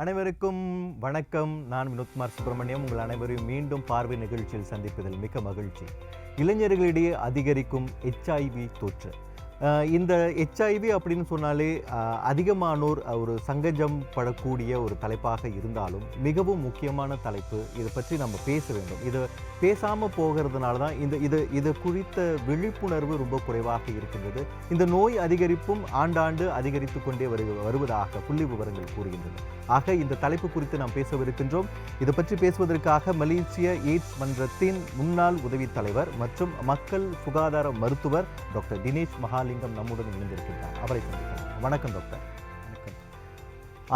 அனைவருக்கும் வணக்கம். நான் வினோத்குமார் சுப்பிரமணியம். உங்கள் அனைவரையும் மீண்டும் பார்வை நிகழ்ச்சியில் சந்திப்பதில் மிக்க மகிழ்ச்சி. இளைஞர்களிடையே அதிகரிக்கும் எச்ஐவி தொற்று. இந்த ஹெச்ஐவி அப்படின்னு சொன்னாலே அதிகமானோர் ஒரு சங்கஜம் படக்கூடிய ஒரு தலைப்பாக இருந்தாலும் மிகவும் முக்கியமான தலைப்பு. இதை பற்றி நம்ம பேச வேண்டும். இது பேசாமல் போகிறதுனால தான் இந்த இது இது குறித்த விழிப்புணர்வு ரொம்ப குறைவாக இருக்கின்றது. இந்த நோய் அதிகரிப்பும் ஆண்டாண்டு அதிகரித்து கொண்டே வரு வருவதாக புள்ளி விவரங்கள் கூறுகின்றன. ஆக இந்த தலைப்பு குறித்து நாம் பேசவிருக்கின்றோம். இதை பற்றி பேசுவதற்காக மலேசிய எய்ட்ஸ் மன்றத்தின் முன்னாள் உதவித் தலைவர் மற்றும் மக்கள் சுகாதார மருத்துவர் டாக்டர் தினேஷ் மகாலிங்கம் நம்முடன் இணைந்திருக்கின்றார். அவரை சந்திக்கலாம். வணக்கம் டாக்டர்.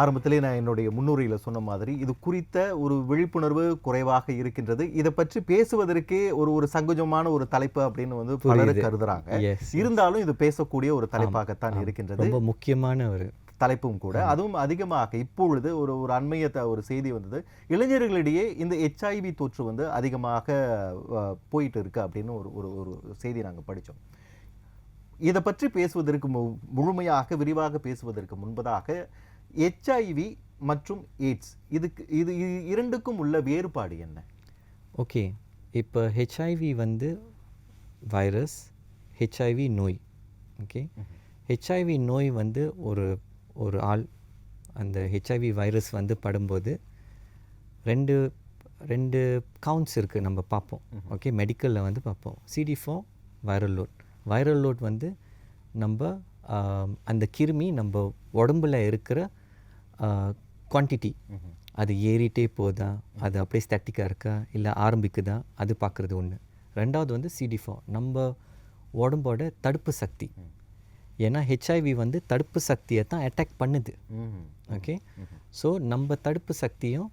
ஆரம்பத்திலே நான் என்னுடைய முன்னுரையில் சொன்ன மாதிரி இது குறித்த ஒரு விழிப்புணர்வு குறைவாக இருக்கின்றது. இதை பற்றி பேசுவதற்கே ஒரு ஒரு சங்குஜமான ஒரு தலைப்பு அப்படின்னு வந்து பலர். கருதுறாங்க. இருந்தாலும் இது பேசக்கூடிய ஒரு தலைப்பாகத்தான் இருக்கின்றது. ரொம்ப முக்கியமான ஒரு தலைப்பும் கூட. அதுவும் அதிகமாக இப்பொழுது ஒரு ஒரு அண்மைய ஒரு செய்தி வந்தது. இளைஞர்களிடையே இந்த எச்ஐவி தொற்று வந்து அதிகமாக போயிட்டு இருக்கு அப்படின்னு ஒரு ஒரு ஒரு செய்தி நாங்கள் படித்தோம் இதை பற்றி பேசுவதற்கு மு- முழுமையாக விரிவாக பேசுவதற்கு முன்பதாக எச்ஐவி மற்றும் எய்ட்ஸ் இதுக்கு இது இது இரண்டுக்கும் உள்ள வேறுபாடு என்ன? ஓகே இப்போ ஹெச்ஐவி வந்து வைரஸ் ஹெச்ஐவி நோய் ஓகே? ஹெச்ஐவி நோய் வந்து ஒரு ஒரு ஆள் அந்த ஹெச்ஐவி வைரஸ் வந்து படும்போது ரெண்டு ரெண்டு கவுண்ட்ஸ் இருக்குது நம்ம பார்ப்போம் ஓகே? மெடிக்கலில் வந்து பார்ப்போம். CD four viral load viral load வந்து நம்ம அந்த கிருமி நம்ம உடம்புல இருக்கிற குவான்டிட்டி அது ஏறிட்டே போதா அது அப்படியே ஸ்டாட்டிக்காக இருக்கா? இல்லை ஆரம்பிக்குதா? அது பார்க்குறது ஒன்று ரெண்டாவது வந்து சிடி ஃபோர் நம்ம உடம்போட தடுப்பு சக்தி. ஏன்னா ஹெச்ஐவி வந்து தடுப்பு சக்தியை தான் அட்டாக் பண்ணுது. ஓகே ஸோ நம்ம தடுப்பு சக்தியும்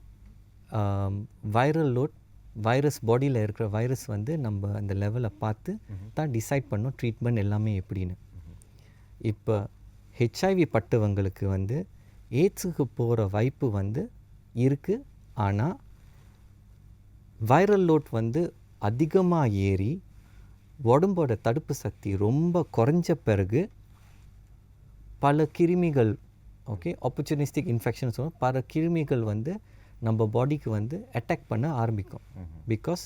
வைரல் லோட் வைரஸ் பாடியில் இருக்கிற வைரஸ் வந்து நம்ம அந்த லெவலை பார்த்து தான் டிசைட் பண்ணோம் ட்ரீட்மெண்ட் எல்லாமே எப்படின்னு. இப்போ ஹெச்ஐவி பட்டவங்களுக்கு வந்து எய்ட்ஸுக்கு போகிற வாய்ப்பு வந்து இருக்குது ஆனால் வைரல் லோட் வந்து அதிகமாக ஏறி உடம்போட தடுப்பு சக்தி ரொம்ப குறைஞ்ச பிறகு பல கிருமிகள் ஓகே ஆப்பர்ச்சுனிஸ்டிக் இன்ஃபெக்ஷன் சொல்லுவோம் பல கிருமிகள் வந்து நம்ம பாடிக்கு வந்து அட்டாக் பண்ண ஆரம்பிக்கும். பிகாஸ்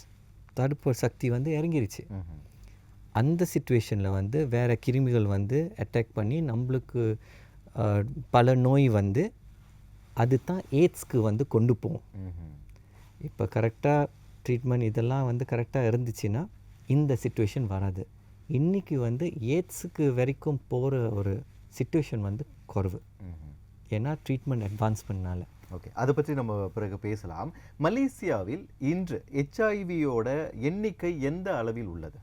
தடுப்பு சக்தி வந்து இறங்கிருச்சு. அந்த சுச்சுவேஷனில் வந்து வேறு கிருமிகள் வந்து அட்டாக் பண்ணி நம்மளுக்கு பல நோய் வந்து அது தான் எய்ட்ஸ்க்கு வந்து கொண்டு போகும். இப்போ கரெக்டாக ட்ரீட்மெண்ட் இதெல்லாம் வந்து கரெக்டாக இருந்துச்சுன்னா இந்த சுச்சுவேஷன் வராது. இன்றைக்கி வந்து எய்ட்ஸுக்கு வரைக்கும் போகிற ஒரு சுச்சுவேஷன் வந்து குறைவு. ஏன்னா ட்ரீட்மெண்ட் அட்வான்ஸ்மெண்ட்னால ஓகே அதை பற்றி நம்ம பிறகு பேசலாம். மலேசியாவில் இன்று ஹெச்ஐவியோட எண்ணிக்கை எந்த அளவில் உள்ளது?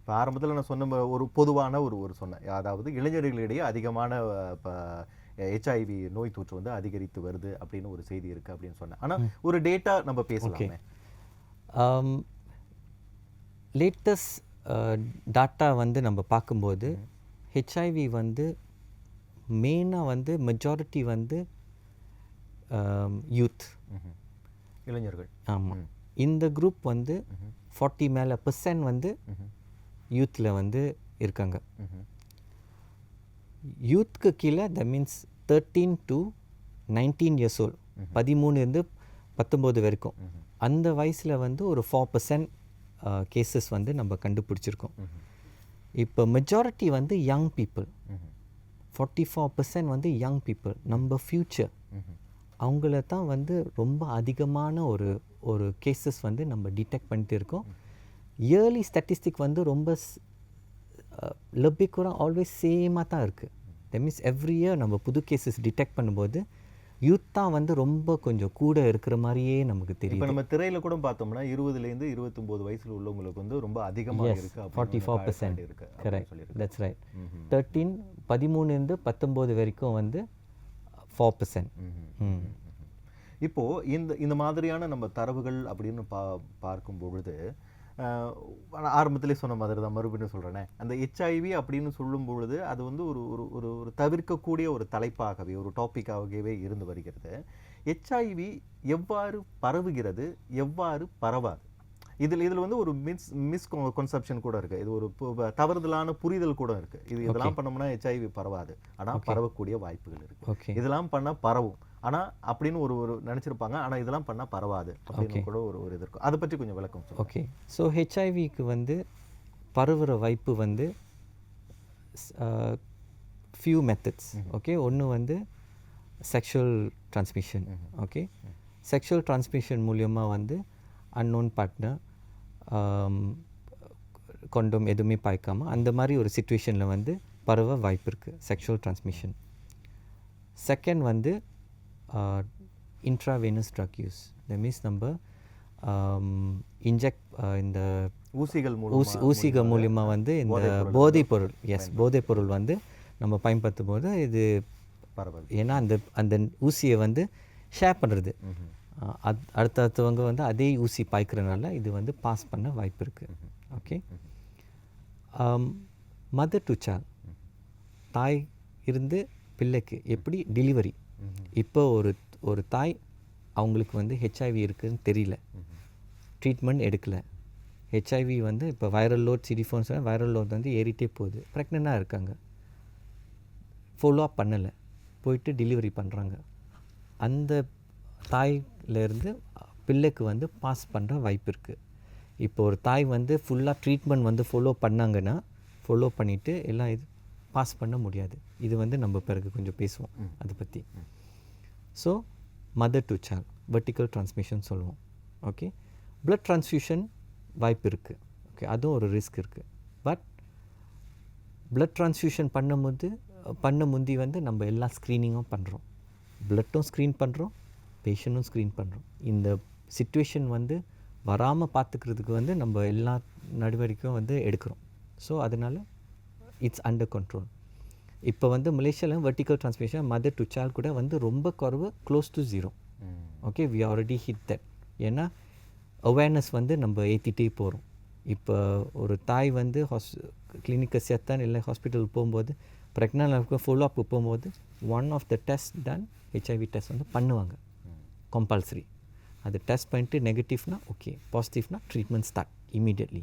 இப்போ ஆரம்பத்தில் நான் சொன்ன ஒரு பொதுவான ஒரு ஒரு சொன்னேன். அதாவது இளைஞர்களிடையே அதிகமான இப்போ ஹெச்ஐவி நோய் தொற்று வந்து அதிகரித்து வருது அப்படின்னு ஒரு செய்தி இருக்கு அப்படின்னு சொன்னேன். ஆனால் ஒரு டேட்டா நம்ம பேசலாமே. லேட்டஸ்ட் டாட்டா வந்து நம்ம பார்க்கும்போது ஹெச்ஐவி வந்து மெயினாக வந்து மெஜாரிட்டி வந்து யூத். இளைஞர்கள். ஆமாம் இந்த குரூப் வந்து ஃபார்ட்டி மேலே பர்சன்ட் வந்து. யூத்தில் வந்து இருக்காங்க. யூத்க்கு கீழே the means thirteen to nineteen years old பதிமூணுலேருந்து பத்தொம்போது வரைக்கும். அந்த வயசில் வந்து ஒரு ஃபோர் பர்சன்ட் கேசஸ் வந்து நம்ம கண்டுபிடிச்சிருக்கோம். இப்போ மெஜாரிட்டி வந்து young people. Forty four percent வந்து யங் பீப்புள் நம்ம ஃப்யூச்சர். அவங்கள தான் வந்து ரொம்ப அதிகமான ஒரு ஒரு கேசஸ் வந்து நம்ம டிடெக்ட் பண்ணிட்டு இருக்கோம். இயர்லி ஸ்டாட்டிஸ்டிக் வந்து ரொம்ப லப்பிக்குறம் ஆல்வேஸ் சேமாக தான் இருக்குது தட் மீன்ஸ் எவ்ரி இயர் நம்ம புது கேசஸ் டிடெக்ட் பண்ணும்போது யூத் தான் வந்து ரொம்ப கொஞ்சம் கூட இருக்கிற மாதிரியே நமக்கு இப்போ தெரியும் நம்ம திரையில கூட பார்த்தோம்னா இருபதுலேருந்து இருபத்தொம்போது வயசுல உள்ளவங்களுக்கு வந்து ரொம்ப அதிகமாக Yes, இருக்கு 44% அப்படின்னு இருக்கு அப்படின்னு கரெக்ட். That's right. தேர்ட்டீன் பதிமூணுலேருந்து பத்தொம்போது வரைக்கும் வந்து ஃபோர் பர்சன்ட் ம்ஹும். ம் இப்போ இந்த இந்த மாதிரியான நம்ம தரவுகள் அப்படின்னு பா பார்க்கும் பொழுது ஆரம்பத்திலே சொன்ன மாதிரி தான் மறுபடியும் சொல்கிறேனே அந்த ஹெச்ஐவி அப்படின்னு சொல்லும் பொழுது அது வந்து ஒரு ஒரு ஒரு ஒரு தவிர்க்கக்கூடிய ஒரு தலைப்பாகவே ஒரு டாப்பிக்காகவே இருந்து வருகிறது. ஹெச்ஐவி எவ்வாறு பரவுகிறது எவ்வாறு பரவாது? இதில் இதில் வந்து ஒரு மிஸ் மிஸ் கன்செப்ஷன் கூட இருக்கு. இது ஒரு தவறுதலான புரிதல் கூட இருக்கு. இது இதெல்லாம் பண்ணோம்னா ஹெச்ஐவி பரவாது. ஆனால் பரவக்கூடிய வாய்ப்புகள் இருக்கு. ஓகே இதெல்லாம் பண்ணா பரவும். ஆனா அப்படின்னு ஒரு ஒரு நினைச்சிருப்பாங்க. ஆனா இதெல்லாம் பண்ணா பரவாது அப்படின்னு கூட ஒரு ஒரு இது இருக்கும். அதை பற்றி கொஞ்சம் விளக்கம் ஓகே ஸோ ஹெச்ஐவிக்கு வந்து பரவுற வாய்ப்பு வந்து ஃபியூ மெத்தட்ஸ் ஓகே ஒன்று வந்து sexual transmission okay sexual transmission மூலியமாக வந்து அன்னோன் பார்ட்னர் கொண்டோம் எதுவுமே பாய்க்காமல் அந்த மாதிரி ஒரு சுச்சுவேஷனில் வந்து பரவ வாய்ப்பு இருக்குது செக்ஷுவல் ட்ரான்ஸ்மிஷன் செகண்ட் வந்து intravenous drug use the means நம்ம இன்ஜெக்ட் இந்த ஊசிகள் ஊசி ஊசிகள் மூலிமா வந்து இந்த போதைப் பொருள் எஸ் போதைப் பொருள் வந்து நம்ம பயன்படுத்தும் போது இது ஏன்னா அந்த அந்த ஊசியை வந்து ஷேர் பண்ணுறது அடுத்தடுத்தவங்க வந்து அதே ஊசி பாய்க்கிறனால இது வந்து பாஸ் பண்ண வாய்ப்பு இருக்குது ஓகே? Mother to child. தாய் இருந்து பிள்ளைக்கு எப்படி டெலிவரி இப்போ ஒரு ஒரு தாய் அவங்களுக்கு வந்து ஹெச்ஐவி இருக்குதுன்னு தெரியல. ட்ரீட்மெண்ட் எடுக்கலை. ஹெச்ஐவி வந்து இப்போ viral load CD fours viral load வந்து ஏறிட்டே போகுது. ப்ரெக்னெண்ட்டாக இருக்காங்க. ஃபாலோ அப் பண்ணலை. போயிட்டு டெலிவரி பண்ணுறாங்க அந்த தாய் தாயிலேருந்து பிள்ளைக்கு வந்து பாஸ் பண்ணுற வாய்ப்பு இருக்குது இப்போ ஒரு தாய் வந்து ஃபுல்லாக ட்ரீட்மெண்ட் வந்து ஃபாலோ பண்ணாங்கன்னா ஃபாலோ பண்ணிவிட்டு எல்லாம் இது பாஸ் பண்ண முடியாது. இது வந்து நம்ம பிறகு கொஞ்சம் பேசுவோம் அதை பற்றி so mother to child vertical transmission சொல்லுவோம். ஓகே blood transfusion வாய்ப்பு இருக்குது ஓகே அதுவும் ஒரு ரிஸ்க் இருக்குது பட் blood transfusion பண்ணும்போது பண்ண முந்தி வந்து நம்ம எல்லா ஸ்க்ரீனிங்கும் பண்ணுறோம் பிளட்டும் ஸ்க்ரீன் பண்ணுறோம் பேஷண்ட்டும் ஸ்க்ரீன் பண்ணுறோம் இந்த சுச்சுவேஷன் வந்து வராமல் பார்த்துக்கிறதுக்கு வந்து நம்ம எல்லா நடவடிக்கையும் வந்து எடுக்கிறோம். ஸோ அதனால் இட்ஸ் அண்டர் கண்ட்ரோல் இப்போ வந்து மலேசியாவில் vertical transmission mother to child கூட வந்து ரொம்ப குறைவு close to zero okay we already hit that ஏன்னா அவேர்னஸ் வந்து நம்ம ஏற்றிட்டே போகிறோம் இப்போ ஒரு தாய் வந்து ஹாஸ் கிளினிக்கை சேர்த்தான் இல்லை ஹாஸ்பிட்டல் போகும்போது ப்ரெக்னென்ட் ஃபாலோ அப் போகும்போது one of the test done HIV test வந்து பண்ணுவாங்க. கம்பல்சரி அது டெஸ்ட் பண்ணிட்டு நெகட்டிவ்னா ஓகே பாசிட்டிவ்னா ட்ரீட்மெண்ட் ஸ்டார்ட் இமீடியட்லி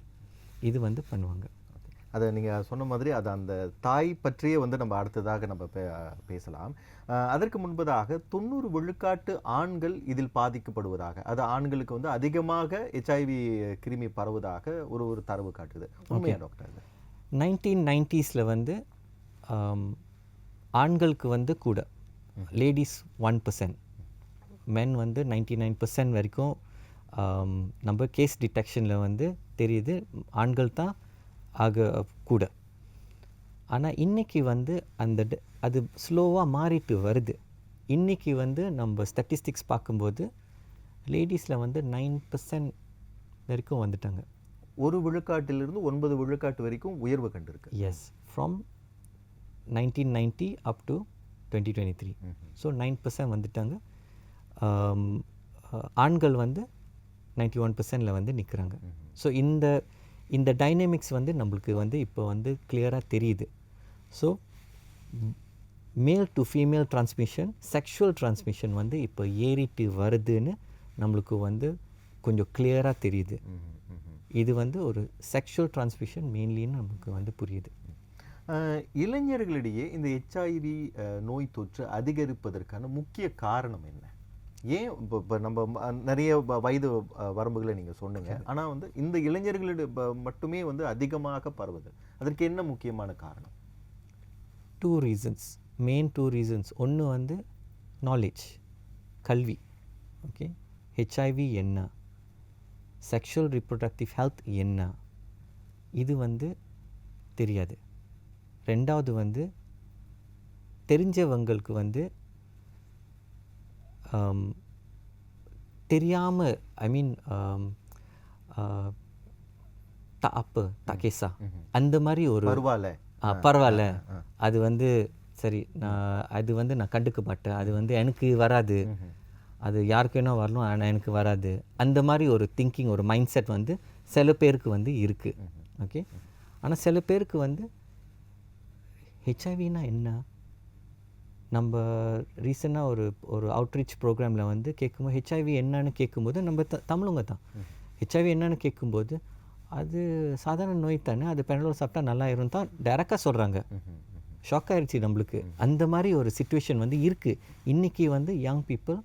இது வந்து பண்ணுவாங்க. அதை நீங்கள் சொன்ன மாதிரி அது அந்த தாய் பற்றியே வந்து நம்ம அடுத்ததாக நம்ம பே பேசலாம். அதற்கு முன்பதாக தொண்ணூறு விழுக்காட்டு ஆண்கள் இதில் பாதிக்கப்படுவதாக அது ஆண்களுக்கு வந்து அதிகமாக ஹெச்ஐவி கிருமி பரவுவதாக ஒரு ஒரு தரவு காட்டுது. உண்மையா டாக்டர் நைன்டீன் நைன்ட்டீஸில் வந்து ஆண்களுக்கு வந்து கூட லேடிஸ் ஒன் பர்சன்ட் மென் வந்து நைன்டி நைன் பர்சன்ட் வரைக்கும் நம்ம கேஸ் டிடெக்ஷனில் வந்து தெரியுது ஆண்கள் தான் ஆக கூட. ஆனால் இன்னைக்கு வந்து அந்த அது ஸ்லோவாக மாறிட்டு வருது. இன்னைக்கு வந்து நம்ம ஸ்டாட்டிஸ்டிக்ஸ் பார்க்கும்போது லேடிஸில் வந்து நைன் பர்சன்ட் வரைக்கும் வந்துட்டாங்க. ஒரு விழுக்காட்டிலிருந்து ஒன்பது விழுக்காட்டு வரைக்கும் உயர்வு கண்டிருக்கு. Yes from nineteen ninety up to twenty twenty three so nine percent வந்துட்டாங்க. ஆண்கள் வந்து நைன்டி ஒன் பர்சன்டில் வந்து நிற்கிறாங்க ஸோ இந்த இந்த டைனமிக்ஸ் வந்து நம்மளுக்கு வந்து இப்போ வந்து கிளியராக தெரியுது. So male to female transmission sexual transmission வந்து இப்போ ஏறிட்டு வருதுன்னு நம்மளுக்கு வந்து கொஞ்சம் கிளியராக தெரியுது. இது வந்து ஒரு செக்ஷுவல் டிரான்ஸ்மிஷன் மெயின்லின்னு நமக்கு வந்து புரியுது. இளைஞர்களிடையே இந்த ஹெச்ஐவி நோய் தொற்று அதிகரிப்பதற்கான முக்கிய காரணம் என்ன? ஏன் இப்போ இப்போ நம்ம நிறைய வயது வரம்புகளை நீங்கள் சொன்னீங்க. ஆனால் வந்து இந்த இளைஞர்களிட மட்டுமே வந்து அதிகமாக பரவுது. அதற்கு என்ன முக்கியமான காரணம்? Two reasons main two reasons ஒன்று வந்து நாலேஜ் கல்வி. ஓகே ஹெச்ஐவி என்ன? செக்ஷுவல் ரிப்ரொடக்டிவ் ஹெல்த் என்ன? இது வந்து தெரியாது. ரெண்டாவது வந்து தெரிஞ்சவங்களுக்கு வந்து தெரியாமல் ஐ மீன் த அப்ப தகேசா அந்த மாதிரி ஒரு பரவாயில்ல. பரவாயில்ல. அது வந்து சரி நான் அது வந்து நான் கண்டுக்க மாட்டேன். அது வந்து எனக்கு வராது. அது யாருக்கு வேணால் வரணும் ஆனால் எனக்கு வராது. அந்த மாதிரி ஒரு திங்கிங் ஒரு மைண்ட் செட் வந்து சில பேருக்கு வந்து இருக்குது ஓகே ஆனால் சில பேருக்கு வந்து ஹெச்ஐவினா என்ன? நம்ம ரீசெண்டாக ஒரு ஒரு அவுட்ரீச் ப்ரோக்ராமில் வந்து கேட்கும்போது ஹெச்ஐவி என்னன்னு கேட்கும்போது நம்ம த தமிழுங்க தான். ஹெச்ஐவி என்னன்னு கேட்கும்போது அது சாதாரண நோய் தானே அது பெனலோர் சாப்பிட்டா நல்லா இருக்கும் தான் டேரெக்டாக சொல்கிறாங்க ஷாக் ஆயிடுச்சு நம்மளுக்கு. அந்த மாதிரி ஒரு சுச்சுவேஷன் வந்து இருக்குது இன்றைக்கி வந்து யங் பீப்புள்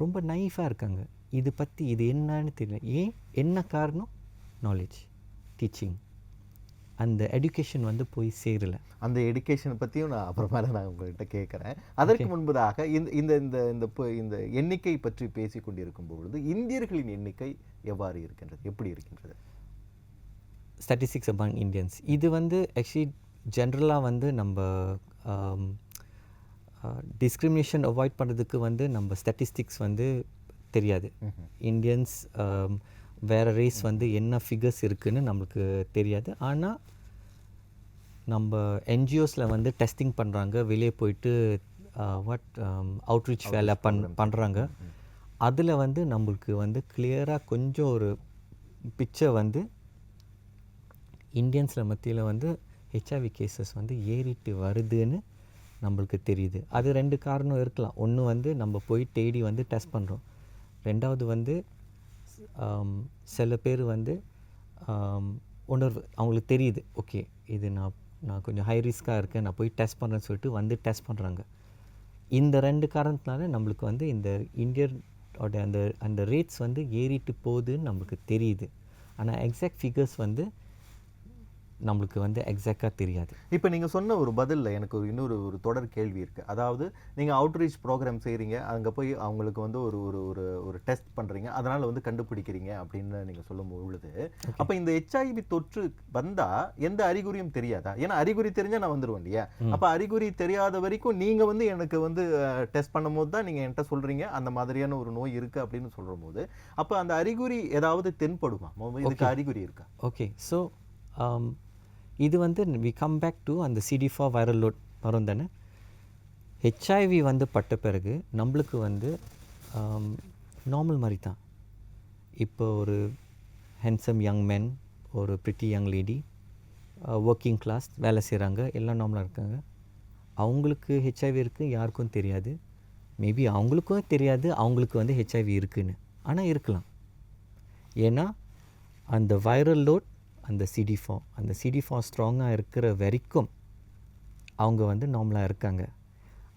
ரொம்ப நைஃபாக இருக்காங்க. இது பற்றி இது என்னன்னு தெரியல. ஏன்? என்ன காரணம்? நாலேஜ் டீச்சிங் அந்த எடுகேஷன் வந்து போய் சேரலை. அந்த எடுகேஷனை பற்றியும் நான் அப்புறமேல நான் உங்கள்கிட்ட கேட்குறேன் அதற்கு முன்பதாக இந்த இந்த இந்த இந்த இந்த எண்ணிக்கை பற்றி பேசி கொண்டிருக்கும் பொழுது இந்தியர்களின் எண்ணிக்கை எவ்வாறு இருக்கின்றது? எப்படி இருக்கின்றது? ஸ்டாட்டிஸ்டிக்ஸ் அபாங் இந்தியன்ஸ் இது வந்து ஆக்சுவலி ஜென்ரலாக வந்து நம்ம டிஸ்கிரிமினேஷன் அவாய்ட் பண்ணுறதுக்கு வந்து நம்ம ஸ்டாட்டிஸ்டிக்ஸ் வந்து தெரியாது. இந்தியன்ஸ் வேறு ரேஸ் வந்து என்ன ஃபிகர்ஸ் இருக்குன்னு நம்மளுக்கு தெரியாது. ஆனால் நம்ம என்ஜிஓஸில் வந்து டெஸ்டிங் பண்ணுறாங்க வெளியே போயிட்டு வாட் அவுட்ரீச் வேலை பண் பண்ணுறாங்க அதில் வந்து நம்மளுக்கு வந்து கிளியராக கொஞ்சம் ஒரு பிக்சர் வந்து இந்தியன்ஸில் மத்தியில் வந்து ஹெச்ஐவி கேசஸ் வந்து ஏறிட்டு வருதுன்னு நம்மளுக்கு தெரியுது. அது ரெண்டு காரணம் இருக்கலாம். ஒன்று வந்து நம்ம போய் தேடி வந்து டெஸ்ட் பண்ணுறோம் ரெண்டாவது வந்து சில பேர் வந்து உணர்வு அவங்களுக்கு தெரியுது ஓகே இது நான் நான் கொஞ்சம் ஹை ரிஸ்க்காக இருக்கேன் நான் போய் டெஸ்ட் பண்ணுறேன்னு சொல்லிட்டு வந்து டெஸ்ட் பண்ணுறாங்க இந்த ரெண்டு காரணத்தினால நம்மளுக்கு வந்து இந்த இந்தியனோட அந்த அந்த ரேட்ஸ் வந்து ஏறிட்டு போகுதுன்னு நம்மளுக்கு தெரியுது. ஆனால் எக்ஸாக்ட் ஃபிகர்ஸ் வந்து நம்மளுக்கு வந்து எக்ஸாக்டாக தெரியாது. இப்போ நீங்கள் சொன்ன ஒரு பதில்ல எனக்கு ஒரு இன்னொரு ஒரு தொடர் கேள்வி இருக்குது அதாவது நீங்கள் அவுட்ரீச் ப்ரோக்ராம் செய்கிறீங்க அங்கே போய் அவங்களுக்கு வந்து ஒரு ஒரு ஒரு ஒரு டெஸ்ட் பண்ணுறீங்க அதனால் வந்து கண்டுபிடிக்கிறீங்க அப்படின்னு நீங்கள் சொல்லும் பொழுது அப்போ இந்த ஹெச்ஐவி தொற்று வந்தால் எந்த அறிகுறியும் தெரியாதா? ஏன்னா அறிகுறி தெரிஞ்சால் நான் வந்துடுவேன் இல்லையா? அப்போ அறிகுறி தெரியாத வரைக்கும் நீங்கள் வந்து எனக்கு வந்து டெஸ்ட் பண்ணும்போது தான் நீங்கள் என்கிட்ட சொல்கிறீங்க அந்த மாதிரியான ஒரு நோய் இருக்குது அப்படின்னு சொல்கிற போது அப்போ அந்த அறிகுறி ஏதாவது தென்படுமா? இதுக்கு அறிகுறி இருக்கா? ஓகே ஸோ இது வந்து வி கம் பேக் டு அந்த சிடி ஃபார் வைரல் லோட் வரும் தானே? ஹெச்ஐவி வந்து பட்ட பிறகு நம்மளுக்கு வந்து um, நார்மல் மாதிரி தான் இப்போ ஒரு ஹேண்ட்ஸம் யங் மேன் ஒரு pretty young lady working class வேலை செய்கிறாங்க எல்லாம் நார்மலாக இருக்காங்க. அவங்களுக்கு ஹெச்ஐவி இருக்குது யாருக்கும் தெரியாது. மேபி அவங்களுக்கும் தெரியாது அவங்களுக்கு வந்து ஹெச்ஐவி இருக்குதுன்னு ஆனால் இருக்கலாம். ஏன்னா அந்த வைரல் லோட் அந்த சிடி ஃபார்ம் அந்த சிடி ஃபார்ம் ஸ்ட்ராங்காக இருக்கிற வரைக்கும் அவங்க வந்து நார்மலாக இருக்காங்க.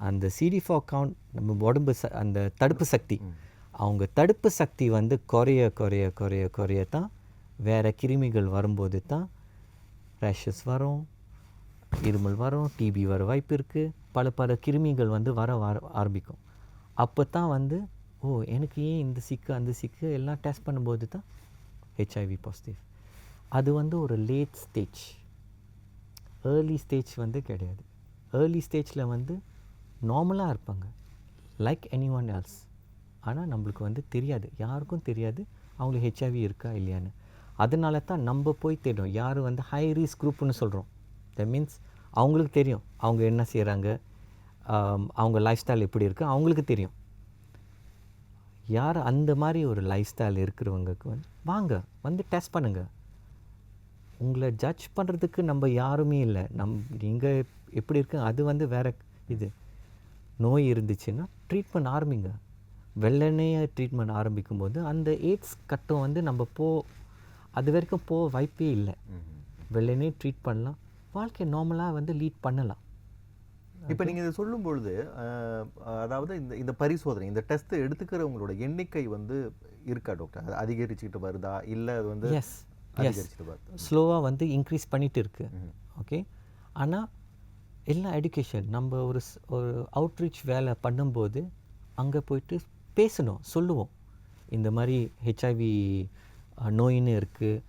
அந்த சிடி ஃபார் கவுண்ட் நம்ம உடம்பு ச அந்த தடுப்பு சக்தி. அவங்க தடுப்பு சக்தி வந்து குறைய குறைய குறைய குறைய தான் வேறு கிருமிகள் வரும்போது தான் ரேஷஸ் வரும் இருமல் வரும் டிபி வர வாய்ப்பு இருக்குது பல பல கிருமிகள் வந்து வர வர ஆரம்பிக்கும். அப்போ தான் வந்து ஓ எனக்கு ஏன் இந்த சிக்கு அந்த சிக்கு எல்லாம் டெஸ்ட் பண்ணும்போது தான் ஹெச்ஐவி பாசிட்டிவ் அது வந்து ஒரு லேட் ஸ்டேஜ் ஏர்லி ஸ்டேஜ் வந்து கிடையாது. ஏர்லி ஸ்டேஜில் வந்து நார்மலாக இருப்பாங்க. லைக் எனி ஒன் எல்ஸ் ஆனால் நம்மளுக்கு வந்து தெரியாது. யாருக்கும் தெரியாது அவங்களுக்கு ஹெச்ஐவி இருக்கா இல்லையான்னு. அதனால தான் நம்ம போய் தேடும் யார் வந்து ஹை ரிஸ்க் குரூப்னு சொல்கிறோம் தட் மீன்ஸ் அவங்களுக்கு தெரியும். அவங்க என்ன செய்கிறாங்க அவங்க லைஃப் ஸ்டைல் எப்படி இருக்குது அவங்களுக்கு தெரியும். யார் அந்த மாதிரி ஒரு லைஃப் ஸ்டைல் இருக்கிறவங்களுக்கு வந்து வாங்க வந்து டெஸ்ட் பண்ணுங்கள் உங்களை ஜட்ஜ் பண்ணுறதுக்கு நம்ம யாருமே இல்லை. நம் நீங்கள் எப்படி இருக்கு அது வந்து வேற இது. நோய் இருந்துச்சுன்னா ட்ரீட்மெண்ட் ஆரம்பிங்க. வெள்ளனைய ட்ரீட்மெண்ட் ஆரம்பிக்கும் போது அந்த எய்ட்ஸ் கட்டம் வந்து நம்ம போ அது வரைக்கும் போக வாய்ப்பே இல்லை. வெள்ளனே ட்ரீட் பண்ணலாம். வாழ்க்கை நார்மலாக வந்து லீட் பண்ணலாம். இப்போ நீங்கள் இதை சொல்லும் பொழுது அதாவது இந்த இந்த பரிசோதனை இந்த டெஸ்ட் எடுத்துக்கிறவங்களோட எண்ணிக்கை வந்து இருக்கா டாக்டர் அது அதிகரிச்சுக்கிட்டு வருதா? இல்லை அது வந்து ஸ்லோவாக வந்து இன்க்ரீஸ் பண்ணிட்டு இருக்கு ஓகே ஆனால் எல்லாம் எடுகேஷன் நம்ம ஒரு ஸ்- ஒரு அவுட்ரீச் வேலை பண்ணும்போது அங்கே போயிட்டு பேசணும் சொல்லுவோம். இந்த மாதிரி ஹெச்ஐவி நோயின்னு இருக்குது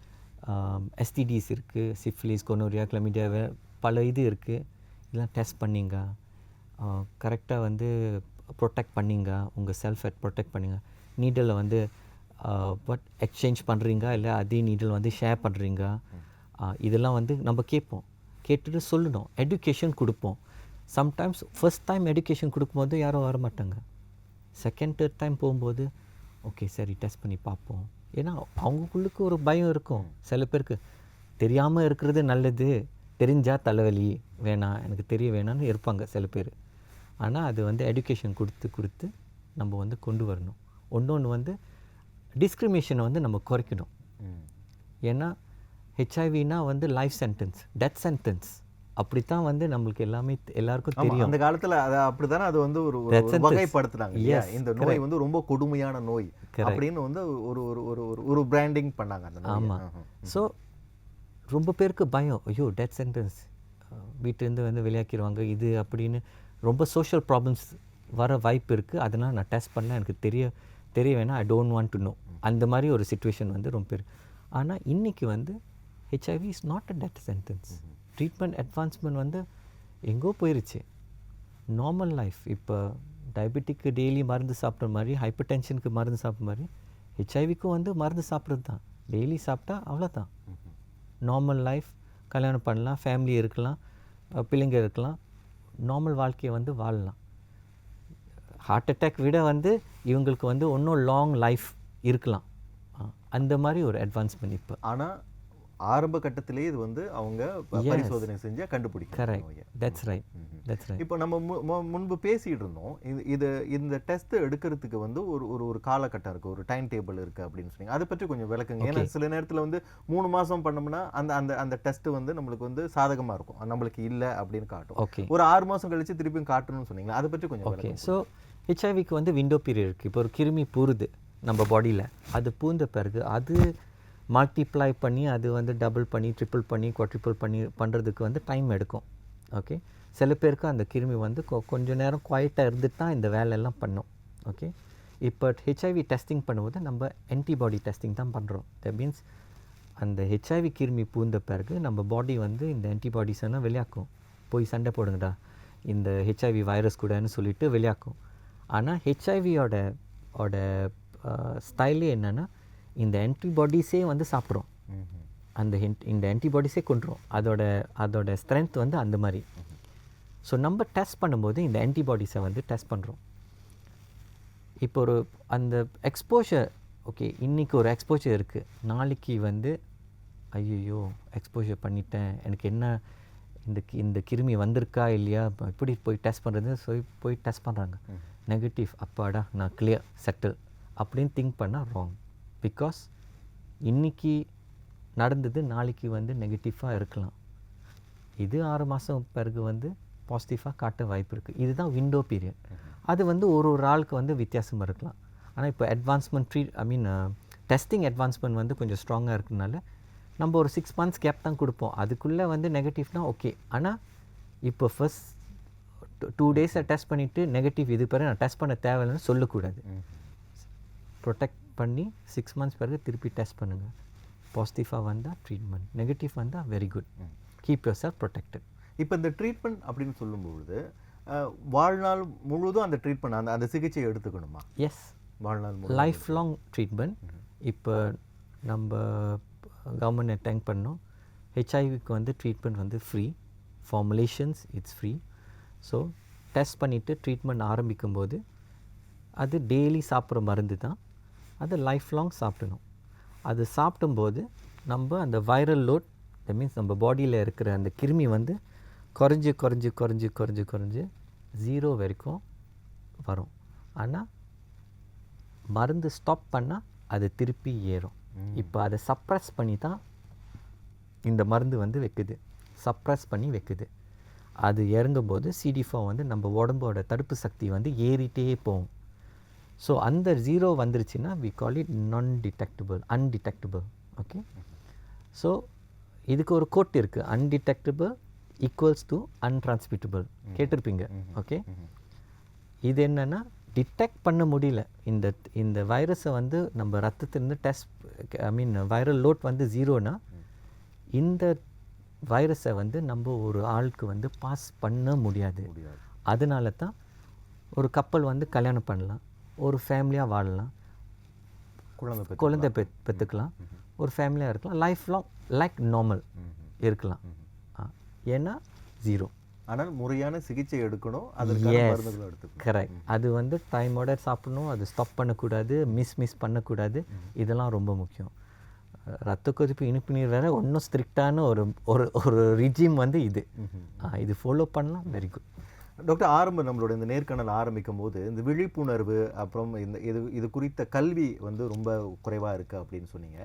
எஸ்டிடிஸ் இருக்குது சிஃபிலிஸ் கொனோரியா கிளமிடியா பல இது இருக்குது இதெல்லாம் டெஸ்ட் பண்ணீங்க. கரெக்டாக வந்து ப்ரொடெக்ட் பண்ணீங்க. உங்கள் செல்ஃப் ப்ரொடெக்ட் பண்ணீங்க. நீடலில் வந்து பட் எக்ஸ்சேஞ்ச் பண்ணுறீங்க இல்லை அதே நீடல் வந்து ஷேர் பண்ணுறீங்க இதெல்லாம் வந்து நம்ம கேட்போம். கேட்டுட்டு சொல்லணும். எடுக்கேஷன் கொடுப்போம். சம்டைம்ஸ் ஃபஸ்ட் டைம் எடுக்கேஷன் கொடுக்கும்போது யாரும் வர மாட்டாங்க செகண்ட் தேர்ட் டைம் போகும்போது ஓகே சரி டெஸ்ட் பண்ணி பார்ப்போம். ஏன்னா அவங்களுக்குள்ளுக்கு ஒரு பயம் இருக்கும். சில பேருக்கு தெரியாமல் இருக்கிறது நல்லது. தெரிஞ்சால் தலைவலி வேணாம் எனக்கு தெரிய வேணாம்னு இருப்பாங்க சில பேர். ஆனால் அது வந்து எடுக்கேஷன் கொடுத்து கொடுத்து நம்ம வந்து கொண்டு வரணும். ஒன்று வந்து டிஸ்கிரிமினேஷனை வந்து நம்ம குறைக்கணும். ஏன்னா ஹெச்ஐவினா வந்து லைஃப் சென்டென்ஸ் டெத் சென்டென்ஸ் அப்படித்தான் வந்து நம்மளுக்கு எல்லாமே எல்லாருக்கும் தெரியும். அந்த காலத்துல அது அப்படித்தானே அது வந்து ஒரு. வகைப்படுத்துனாங்க இல்லையா? இந்த நோய் வந்து ரொம்ப கொடுமையான நோய். அப்படின்னு வந்து ஒரு ஒரு ஒரு ஒரு ஒரு பிராண்டிங் பண்ணாங்க அந்த நோயை. ஆமா. ஆஹா. ஸோ ரொம்ப பேருக்கு பயம். ஐயோ டெத் சென்டென்ஸ் வீட்டிலேருந்து வந்து வெளியாக்கிடுவாங்க இது அப்படின்னு ரொம்ப சோஷியல் ப்ராப்ளம்ஸ் வர வாய்ப்பு இருக்குது அதனால் நான் டெஸ்ட் பண்ணல எனக்கு தெரிய தெரிய வேணாம். I don't want to know அந்த மாதிரி ஒரு சுச்சுவேஷன் வந்து ரொம்ப பேர் ஆனால் இன்னைக்கு வந்து HIV is not a death sentence treatment advancement வந்து எங்கோ போயிருச்சு. நார்மல் லைஃப் இப்போ டயபெட்டிக்கு டெய்லி மருந்து சாப்பிட்ற மாதிரி ஹைப்பர் டென்ஷனுக்கு மருந்து சாப்பிட்ற மாதிரி ஹெச்ஐவிக்கும் வந்து மருந்து சாப்பிட்றது தான். டெய்லி சாப்பிட்டா அவ்வளோதான் நார்மல் லைஃப் கல்யாணம் பண்ணலாம் ஃபேமிலி இருக்கலாம் பிள்ளைங்க இருக்கலாம். நார்மல் வாழ்க்கையை வந்து வாழலாம். ஹார்ட் அட்டாக் விட வந்து இவங்களுக்கு வந்து இன்னும் லாங் லைஃப் இருக்கலாம். அந்த மாதிரி ஒரு அட்வான்ஸ்மெண்ட் இப்போ ஆனா ஆரம்ப கட்டத்திலேயே இது வந்து அவங்க. பரிசோதனை செஞ்சா கண்டுபிடிக்கும் correct that's right that's right இப்போ நம்ம முன்பு பேசிட்டு இருந்தோம். இது இது இந்த டெஸ்ட் எடுக்கிறதுக்கு வந்து ஒரு ஒரு ஒரு காலகட்டம் இருக்கு. ஒரு டைம் டேபிள் இருக்கு அப்படின்னு சொன்னீங்க. அதை பற்றி கொஞ்சம் விளக்குங்க. ஏன்னா சில நேரத்துல வந்து மூணு மாசம் பண்ணோம்னா அந்த அந்த அந்த டெஸ்ட் வந்து நம்மளுக்கு வந்து சாதகமா இருக்கும். நம்மளுக்கு இல்ல அப்படின்னு காட்டும். ஓகே ஒரு ஆறு மாசம் கழிச்சு திருப்பியும் காட்டணும்னு சொன்னீங்களா? அதை பற்றி கொஞ்சம் ஓகே. ஸோ ஹெச்ஐவிக்கு வந்து விண்டோ பீரியட் இருக்குது இப்போ ஒரு கிருமி பூருது. நம்ம பாடியில் அது பூந்த பிறகு அது மல்டிப்ளை பண்ணி அது வந்து டபுள் பண்ணி ட்ரிப்புள் பண்ணி குவாட்ரிபிள் பண்ணி பண்ணுறதுக்கு வந்து டைம் எடுக்கும். ஓகே சில பேருக்கு அந்த கிருமி வந்து கொ கொஞ்சம் நேரம் குவாய்ட்டாக இருந்துட்டு தான் இந்த வேலையெல்லாம் பண்ணும். ஓகே இப்போ ஹெச்ஐவி டெஸ்டிங் பண்ணும்போது நம்ம ஆன்டிபாடி டெஸ்டிங் தான் பண்ணுறோம் தட் மீன்ஸ் அந்த ஹெச்ஐவி கிருமி பூந்த பிறகு நம்ம பாடி வந்து இந்த ஆன்டிபாடிஸ் எல்லாம் வெளியாக்கும். போய் சண்டை போடுங்கடா. இந்த ஹெச்ஐவி வைரஸ் கூடன்னு சொல்லிட்டு வெளியாக்கும். ஆனால் ஹெச்ஐவியோட ஓட ஸ்டைலே என்னென்னா இந்த ஆன்டிபாடிஸே வந்து சாப்பிட்றோம். அந்த இந்த ஆன்டிபாடிஸே கொண்டுரும் அதோட அதோட ஸ்ட்ரென்த் வந்து அந்த மாதிரி. ஸோ நம்ம டெஸ்ட் பண்ணும்போது இந்த ஆன்டிபாடிஸை வந்து டெஸ்ட் பண்ணுறோம் இப்போ ஒரு அந்த எக்ஸ்போஷர் ஓகே இன்றைக்கி ஒரு எக்ஸ்போஷர் இருக்குது நாளைக்கு வந்து ஐயோ எக்ஸ்போஷர் பண்ணிட்டேன். எனக்கு என்ன இந்த இந்த கிருமி வந்திருக்கா இல்லையா? இப்ப எப்படி போய் டெஸ்ட் பண்ணுறது சொல்லி போய் டெஸ்ட் பண்ணுறாங்க நெகட்டிவ் அப்பாடா நான் கிளியர் செட்டில் அப்படின்னு திங்க் பண்ணால் ராங் பிகாஸ் இன்றைக்கி நடந்தது நாளைக்கு வந்து நெகட்டிவாக இருக்கலாம். இது ஆறு மாதம் பிறகு வந்து பாசிட்டிவாக காட்ட வாய்ப்பு இருக்குது இதுதான் விண்டோ பீரியட் அது வந்து ஒரு ஒரு ஆளுக்கு வந்து வித்தியாசமாக இருக்கலாம். ஆனால் இப்போ advancement three I mean testing advancement வந்து கொஞ்சம் ஸ்ட்ராங்காக இருக்கிறதுனால நம்ம ஒரு சிக்ஸ் மந்த்ஸ் கேப் தான் கொடுப்போம். அதுக்குள்ளே வந்து நெகட்டிவ்னால் ஓகே ஆனால் இப்போ ஃபர்ஸ்ட் டூ டேஸை டெஸ்ட் பண்ணிவிட்டு நெகட்டிவ் இது பிறகு நான் டெஸ்ட் பண்ண தேவையில்லைன்னு சொல்லக்கூடாது. ப்ரொடெக்ட் பண்ணி சிக்ஸ் மந்த்ஸ் பிறகு திருப்பி டெஸ்ட் பண்ணுங்கள் பாசிட்டிவாக வந்தால் ட்ரீட்மெண்ட் நெகட்டிவ் வந்தால் very good keep yourself protected இப்போ இந்த ட்ரீட்மெண்ட் அப்படின்னு சொல்லும்பொழுது வாழ்நாள் முழுவதும் அந்த ட்ரீட்மெண்ட் அந்த அந்த சிகிச்சையை எடுத்துக்கணுமா? எஸ் வாழ்நாள் லைஃப் லாங் ட்ரீட்மெண்ட் இப்போ நம்ம கவர்மெண்ட் டேங்க் பண்ணோம். ஹெச்ஐவிக்கு வந்து ட்ரீட்மெண்ட் வந்து free formulations it's free so test பண்ணிவிட்டு ட்ரீட்மெண்ட் ஆரம்பிக்கும்போது அது டெய்லி சாப்பிட்ற மருந்து தான் அது லைஃப் லாங் சாப்பிடணும். அது சாப்பிடும்போது நம்ம அந்த வைரல் லோட் தட் மீன்ஸ் நம்ம பாடியில் இருக்கிற அந்த கிருமி வந்து குறைஞ்சு குறைஞ்சு குறைஞ்சு குறைஞ்சு குறைஞ்சு ஜீரோ வரைக்கும் வரும். ஆனால் மருந்து ஸ்டாப் பண்ணால் அது திருப்பி ஏறும். இப்போ அதை சப்ரஸ் பண்ணி தான் இந்த மருந்து வந்து வைக்குது. சப்ரஸ் பண்ணி வைக்குது. அது இறங்கும்போது சிடிஃபோ வந்து நம்ம உடம்போட தடுப்பு சக்தி வந்து ஏறிட்டே போகும். ஸோ அந்த ஜீரோ வந்துருச்சுன்னா we call it non detectable undetectable okay so இதுக்கு ஒரு கோட் இருக்குது அன்டிடெக்டபிள் ஈக்குவல்ஸ் டு அன்ட்ரான்ஸ்மிட்டபிள் கேட்டிருப்பீங்க ஓகே இது என்னன்னா டிடெக்ட் பண்ண முடியல. இந்த இந்த வைரஸை வந்து நம்ம ரத்தத்திலிருந்து test I mean viral load வந்து ஜீரோனா இந்த வைரஸை வந்து நம்ம ஒரு ஆளுக்கு வந்து பாஸ் பண்ண முடியாது. முடியாது. அதனால தான் ஒரு கப்பல் வந்து கல்யாணம் பண்ணலாம். ஒரு ஃபேமிலியாக வாழலாம். குழந்தை குழந்தை பெ பெற்றுக்கலாம் ஒரு ஃபேமிலியாக இருக்கலாம். லைஃப் லாங் லைக் நார்மல் இருக்கலாம். ஏன்னா ஜீரோ ஆனால் முறையான சிகிச்சை எடுக்கணும். எடுத்துக்கணும். கரெக்ட் அது வந்து டைமோட சாப்பிடணும். அது ஸ்டாப் பண்ணக்கூடாது. மிஸ் மிஸ் பண்ணக்கூடாது. இதெல்லாம் ரொம்ப முக்கியம். ரத்த கொதிப்பு இனிப்பு நீர் வேற இன்னும் ஸ்ட்ரிக்டான ஒரு ஒரு ஒரு ரிஜிம் வந்து இது. இது ஃபாலோ பண்ணலாம். வெரி குட் டாக்டர் ஆரம்ப நம்மளோட இந்த நேர்காணல் ஆரம்பிக்கும் போது இந்த விழிப்புணர்வு அப்புறம் இந்த இது இது குறித்த கல்வி வந்து ரொம்ப குறைவா இருக்கு அப்படின்னு சொன்னீங்க.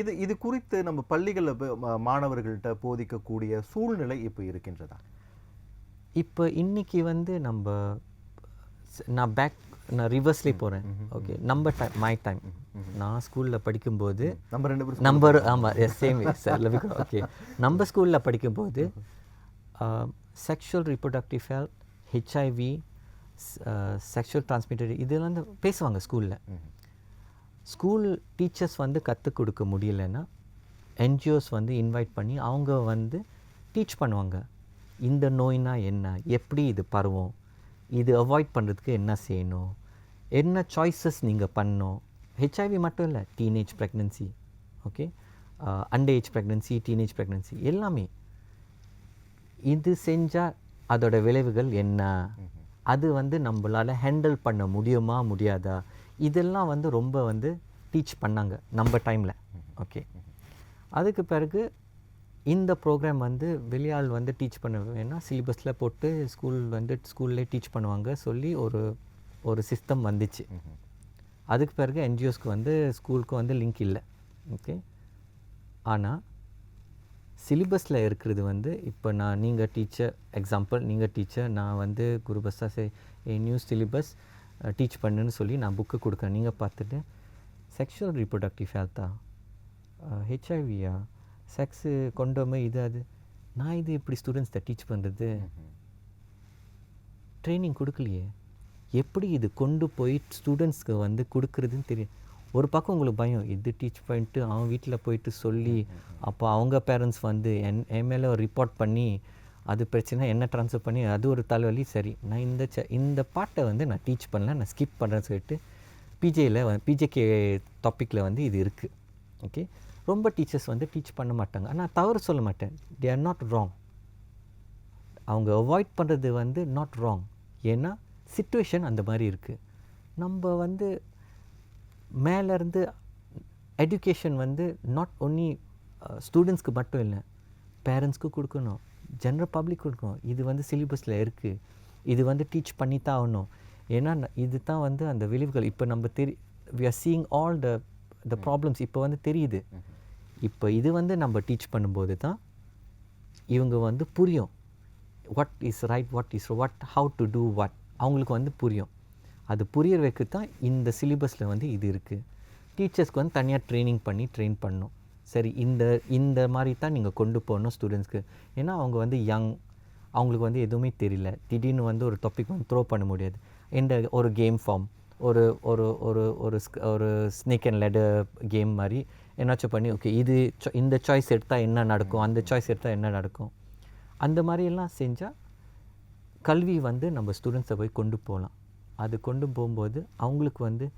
இது இது குறித்து நம்ம பள்ளிகளில் மாணவர்கள்ட்ட போதிக்கக்கூடிய சூழ்நிலை இப்போ இருக்கின்றதா? இப்போ இன்னைக்கு வந்து நம்ம நான் பேக் நான் ரிவர்ஸ்லேயே போகிறேன் ஓகே நம்ம டைம் மை டைம் நான் ஸ்கூலில் படிக்கும்போது நம்ம ரெண்டு பேரும் நம்பர் ஆமாம் எஸ் சேம் சார் ஓகே நம்ம ஸ்கூலில் படிக்கும்போது sexual reproductive health HIV sexual transmitted இதெல்லாம் வந்து பேசுவாங்க ஸ்கூலில் ஸ்கூல் டீச்சர்ஸ் வந்து கற்றுக் கொடுக்க முடியலன்னா என்ஜிஓஸ் வந்து இன்வைட் பண்ணி அவங்க வந்து டீச் பண்ணுவாங்க. இந்த நோய்னா என்ன? எப்படி இது பரவும்? இது அவாய்ட் பண்ணுறதுக்கு என்ன செய்யணும்? என்ன சாய்ஸஸ் நீங்கள் பண்ணணும்? ஹெச்ஐவி மட்டும் இல்லை teenage pregnancy okay under age pregnancy teenage pregnancy எல்லாமே. இது செஞ்சால் அதோட விளைவுகள் என்ன? அது வந்து நம்மளால் ஹேண்டில் பண்ண முடியுமா முடியாதா? இதெல்லாம் வந்து ரொம்ப வந்து டீச் பண்ணாங்க நம்ம டைமில் ஓகே அதுக்கு பிறகு இந்த ப்ரோக்ராம் வந்து வெளியாள் வந்து டீச் பண்ண வேணா சிலிபஸில் போட்டு ஸ்கூல் வந்து ஸ்கூல்லே டீச் பண்ணுவாங்க சொல்லி ஒரு ஒரு சிஸ்டம் வந்துச்சு. அதுக்கு பிறகு என்ஜிஓஸ்க்கு வந்து ஸ்கூலுக்கு வந்து லிங்க் இல்லை. ஓகே ஆனால் சிலிபஸில் இருக்கிறது வந்து இப்போ நான் நீங்கள் டீச்சர் எக்ஸாம்பிள் நீங்கள் டீச்சர் நான் வந்து குருபஸ்ஸா சே நியூ சிலிபஸ் டீச் பண்ணுன்னு சொல்லி நான் புக்கு கொடுக்குறேன். நீங்கள் பார்த்துட்டு செக்ஷுவல் ரீப்ரொடக்டிவ் ஹெல்த்தா ஹெச்ஐவியா செக்ஸு கொண்டோமு இது அது? நான் இது எப்படி ஸ்டூடெண்ட்ஸ்கிட்ட டீச் பண்ணுறது ட்ரைனிங் கொடுக்கலையே? எப்படி இது கொண்டு போய் ஸ்டூடெண்ட்ஸ்க்கு வந்து கொடுக்குறதுன்னு தெரியும் ஒரு பக்கம் உங்களுக்கு பயம் இது டீச் பண்ணிட்டு அவன் வீட்டில் போயிட்டு சொல்லி அப்போ அவங்க பேரண்ட்ஸ் வந்து என் என் மேலே ஒரு ரிப்போர்ட் பண்ணி அது பிரச்சனை என்ன ட்ரான்ஸ்ஃபர் பண்ணி அது ஒரு தலைவலி சரி. நான் இந்த ச இந்த பாட்டை வந்து நான் டீச் பண்ணல நான் ஸ்கிப் பண்ணுறேன்னு சொல்லிட்டு பிஜேயில் பிஜேகே டாப்பிக்கில் வந்து இது இருக்குது ஓகே ரொம்ப டீச்சர்ஸ் வந்து டீச் பண்ண மாட்டாங்க. ஆனால் தவறு சொல்ல மாட்டேன். தே ஆர் நாட் ராங் அவங்க அவாய்ட் பண்ணுறது வந்து நாட் ராங் ஏன்னா சுச்சுவேஷன் அந்த மாதிரி இருக்குது நம்ம வந்து மேலேருந்து எஜுகேஷன் வந்து நாட் ஒன்லி ஸ்டூடெண்ட்ஸ்க்கு மட்டும் இல்லை பேரண்ட்ஸ்க்கு கொடுக்கணும் ஜென்ரல் பப்ளிக் கொடுக்கணும். இது வந்து சிலிபஸில் இருக்குது இது வந்து டீச் பண்ணி தான் ஆகணும். ஏன்னா இது தான் வந்து அந்த விளைவுகள். இப்போ நம்ம தெரி we are seeing all the the problems இப்போ வந்து தெரியுது. இப்போ இது வந்து நம்ம டீச் பண்ணும்போது தான் இவங்க வந்து புரியும். What is right what is what how to do what அவங்களுக்கு வந்து புரியும். அது புரிய வைக்க தான் இந்த சிலிபஸில் வந்து இது இருக்குது டீச்சர்ஸ்க்கு வந்து தனியாக ட்ரைனிங் பண்ணி ட்ரெயின் பண்ணணும். சரி இந்த இந்த மாதிரி தான் நீங்கள் கொண்டு போகணும் ஸ்டூடெண்ட்ஸ்க்கு ஏன்னா அவங்க வந்து யங் அவங்களுக்கு வந்து எதுவுமே தெரியல. திடீர்னு வந்து ஒரு டாபிக் வந்து த்ரோ பண்ண முடியாது. இந்த ஒரு கேம் ஃபார்ம் ஒரு ஒரு ஒரு ஒரு ஒரு ஸ்னேக் அண்ட் லெடர் கேம் மாதிரி என்னாச்சும் பண்ணி ஓகே இது இந்த சாய்ஸ் எடுத்தால் என்ன நடக்கும்? அந்த சாய்ஸ் எடுத்தால் என்ன நடக்கும்? அந்த மாதிரி எல்லாம் செஞ்சால் கல்வி வந்து நம்ம ஸ்டூடெண்ட்ஸை போய் கொண்டு போகலாம். அது கொண்டு போகும்போது அவங்களுக்கு வந்து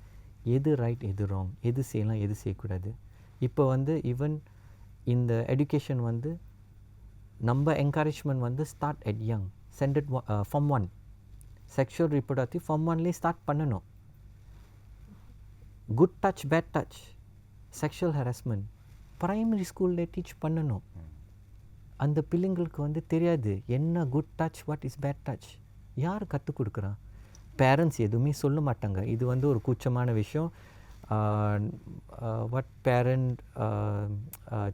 எது ரைட் எது ராங் எது செய்யலாம் எது செய்யக்கூடாது. இப்போ வந்து ஈவன் இந்த எடுகேஷன் வந்து நம்ம என்கரேஜ்மெண்ட் வந்து start at young centred form one sexual reproductive form ஒன்லேயே start பண்ணணும். Good touch bad touch sexual harassment primary ஸ்கூல்லே டீச் பண்ணணும். அந்த பிள்ளைங்களுக்கு வந்து தெரியாது என்ன good touch what is bad touch யார் கற்றுக் கொடுக்குறா? பேரண்ட்ஸ் எதுவுமே சொல்ல மாட்டாங்க. இது வந்து ஒரு கூச்சமான விஷயம். வாட் பேரண்ட்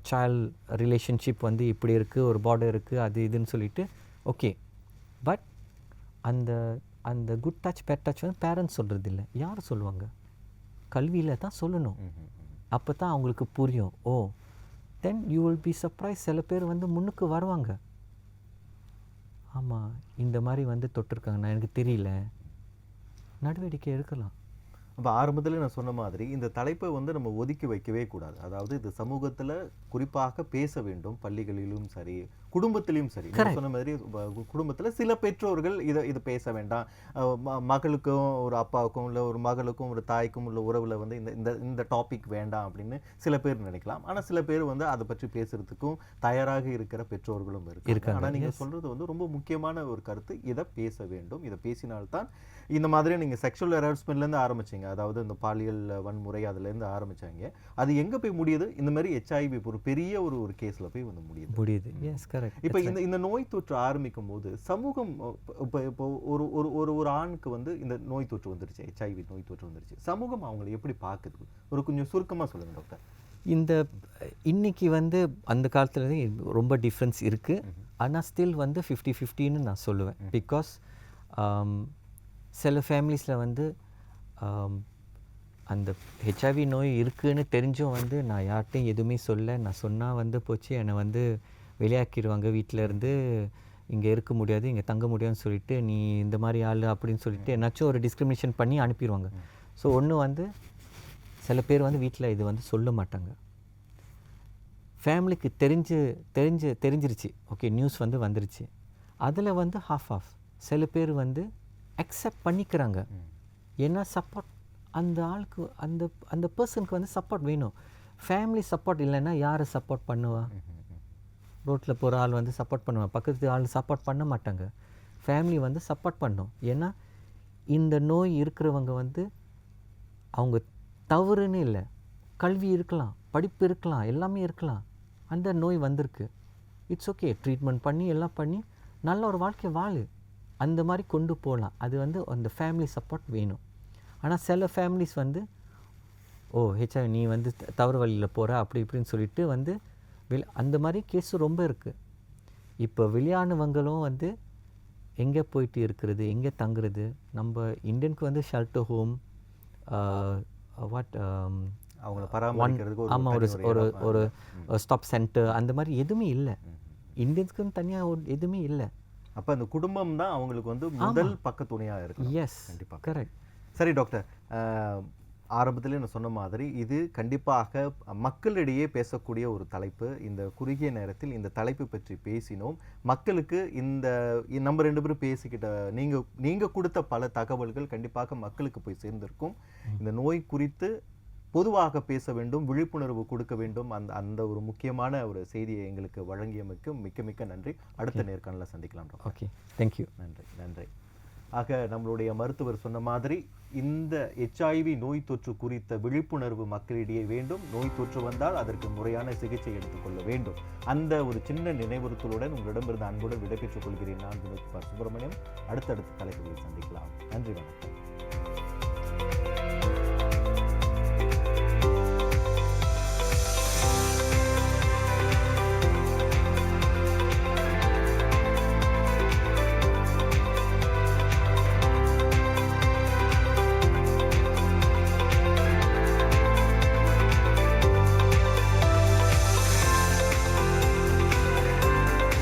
சைல்ட் ரிலேஷன்ஷிப் வந்து இப்படி இருக்குது ஒரு பார்டர் இருக்குது அது இதுன்னு சொல்லிட்டு ஓகே பட் அந்த அந்த குட் டச் பேட் டச் வந்து பேரண்ட்ஸ் சொல்கிறது இல்லை. யார் சொல்லுவாங்க? கல்வியில் தான் சொல்லணும். அப்போ தான் அவங்களுக்கு புரியும். ஓ then you will be surprise சில பேர் வந்து முன்னுக்கு வருவாங்க. ஆமாம் இந்த மாதிரி வந்து தொட்டிருக்காங்க. நான் எனக்கு தெரியல. நடவடிக்கை எடுக்கலாம். அப்போ ஆரம்பத்தில் நான் சொன்ன மாதிரி இந்த தலைப்பை வந்து நம்ம ஒதுக்கி வைக்கவே கூடாது. அதாவது இது சமூகத்தில் குறிப்பாக பேச வேண்டும் பள்ளிகளிலும் சரி குடும்பத்திலையும் சரி. சொன்ன மாதிரி குடும்பத்தில் சில பெற்றோர்கள் இதை இது பேச வேண்டாம். மகளுக்கும் ஒரு அப்பாவுக்கும் இல்லை ஒரு மகளுக்கும் ஒரு தாய்க்கும் உள்ள உறவில் வந்து இந்த இந்த இந்த டாபிக் வேண்டாம் அப்படின்னு சில பேர் நினைக்கலாம். ஆனால் சில பேர் வந்து அதை பற்றி பேசுறதுக்கும் தயாராக இருக்கிற பெற்றோர்களும் இருக்காங்க, ஆனால் நீங்கள் சொல்றது வந்து ரொம்ப முக்கியமான ஒரு கருத்து. இதை பேச வேண்டும். இதை பேசினால்தான் இந்த மாதிரி நீங்கள் செக்ஷுவல் ஹராஸ்மெண்ட்லேருந்து ஆரம்பிச்சீங்க. அதாவது இந்த பாலியல் வன்முறை அதுலேருந்து ஆரம்பிச்சாங்க. அது எங்கே போய் முடியுது? இந்த மாதிரி ஹெச்ஐவி பெரிய ஒரு ஒரு கேஸில் போய் வந்து முடியுது. முடியுது. எஸ் கரெக்ட் இப்போ இந்த இந்த நோய் தொற்று ஆரம்பிக்கும் போது சமூகம் இப்போ இப்போ ஒரு ஒரு ஒரு ஒரு ஆணுக்கு வந்து இந்த நோய் தொற்று வந்துருச்சு ஹெச்ஐவி நோய் தொற்று வந்துருச்சு. சமூகம் அவங்களை எப்படி பார்க்குது ஒரு கொஞ்சம் சுருக்கமாக சொல்லுங்க டாக்டர் இந்த இன்னைக்கு வந்து அந்த காலத்துல ரொம்ப டிஃப்ரென்ஸ் இருக்குது ஆனால் ஸ்டில் வந்து ஃபிஃப்டி ஃபிஃப்டின்னு நான் சொல்லுவேன். பிகாஸ் சில ஃபேமிலிஸில் வந்து ஆம், அந்த ஹெச்ஐவி நோய் இருக்குன்னு தெரிஞ்சும் வந்து நான் யார்கிட்டையும் எதுவுமே சொல்ல நான் சொன்னால் வந்து போச்சு என்னை வந்து வெளியாக்கிடுவாங்க வீட்டில் இருந்து இங்கே இருக்க முடியாது இங்கே தங்க முடியாதுன்னு சொல்லிட்டு நீ இந்த மாதிரி ஆள் அப்படின்னு சொல்லிட்டு என்னாச்சும் ஒரு டிஸ்கிரிமினேஷன் பண்ணி அனுப்பிடுவாங்க ஸோ ஒன்று வந்து சில பேர் வந்து வீட்டில் இது வந்து சொல்ல மாட்டாங்க. ஃபேமிலிக்கு தெரிஞ்சு தெரிஞ்சு தெரிஞ்சிருச்சு. ஓகே நியூஸ் வந்து வந்துருச்சு. அதில் வந்து ஹாஃப் ஆஃப் சில பேர் வந்து அக்செப்ட் பண்ணிக்கிறாங்க. ஏன்னா சப்போர்ட் அந்த ஆளுக்கு அந்த அந்த பர்சனுக்கு வந்து சப்போர்ட் வேணும். ஃபேமிலி சப்போர்ட் இல்லைன்னா யாரை சப்போர்ட் பண்ணுவா? ரோட்டில் போகிற ஆள் வந்து சப்போர்ட் பண்ணுவாள் பக்கத்து ஆள் சப்போர்ட் பண்ண மாட்டாங்க. ஃபேமிலி வந்து சப்போர்ட் பண்ணும். ஏன்னா இந்த நோய் இருக்கிறவங்க வந்து அவங்க தவறுன்னு இல்லை. கல்வி இருக்கலாம் படிப்பு இருக்கலாம் எல்லாமே இருக்கலாம். அந்த நோய் வந்திருக்கு. இட்ஸ் ஓகே ட்ரீட்மெண்ட் பண்ணி எல்லாம் பண்ணி நல்ல ஒரு வாழ்க்கை வாழு. அந்த மாதிரி கொண்டு போகலாம் அது வந்து அந்த ஃபேமிலி சப்போர்ட் வேணும். ஆனால் சில ஃபேமிலிஸ் வந்து ஓ ஹெச்ஐ நீ வந்து தவறு வழியில் போகிற அப்படி இப்படின்னு சொல்லிட்டு வந்து வெளி அந்த மாதிரி கேஸு ரொம்ப இருக்குது இப்போ வெளியானவங்களும் வந்து எங்கே போயிட்டு இருக்கிறது? எங்கே தங்குறது? நம்ம இந்தியனுக்கு வந்து ஷெல்டர் ஹோம் வாட் அவங்கள பராமரிக்கிறதுக்கு ஒரு ஆமாம் ஒரு ஒரு. ஒரு ஸ்டாப் சென்டர் அந்த மாதிரி எதுவுமே இல்லை. இந்தியன்ஸ்க்குன்னு தனியாக எதுவுமே இல்லை. அப்ப அந்த குடும்பம் தான் அவங்களுக்கு வந்து முதல் பக்க துணையா இருக்கு எஸ் கண்டிப்பா. கரெக்ட் சரி டாக்டர். ஆரம்பத்திலே நான் சொன்ன மாதிரி இது கண்டிப்பாக மக்களிடையே பேசக்கூடிய ஒரு தலைப்பு. இந்த குறுகிய நேரத்தில் இந்த தலைப்பு பற்றி பேசினோம். மக்களுக்கு இந்த நம்ம ரெண்டு பேரும் பேசிக்கிட்ட நீங்க நீங்க கொடுத்த பல தகவல்கள் கண்டிப்பாக மக்களுக்கு போய் சேர்ந்திருக்கும். இந்த நோய் குறித்து பொதுவாக பேச வேண்டும் விழிப்புணர்வு கொடுக்க வேண்டும். அந்த அந்த ஒரு முக்கியமான ஒரு செய்தியை எங்களுக்கு வழங்கியமைக்கு மிக்க மிக்க நன்றி. அடுத்த நேர்காணலில் சந்திக்கலாம் ஓகே தேங்க்யூ நன்றி நன்றி. ஆக நம்மளுடைய மருத்துவர் சொன்ன மாதிரி இந்த ஹெச்ஐவி நோய் தொற்று குறித்த விழிப்புணர்வு மக்களிடையே வேண்டும். நோய் தொற்று வந்தால் அதற்கு முறையான சிகிச்சை எடுத்துக்கொள்ள வேண்டும். அந்த ஒரு சின்ன நினைவுறுத்தலுடன் உங்களிடமிருந்து அன்புடன் விடைபெற்றுக் கொள்கிறேன். நான் வினோத் குமார் சுப்பிரமணியம். அடுத்தடுத்த தலைப்புகளில் சந்திக்கலாம். நன்றி வணக்கம்.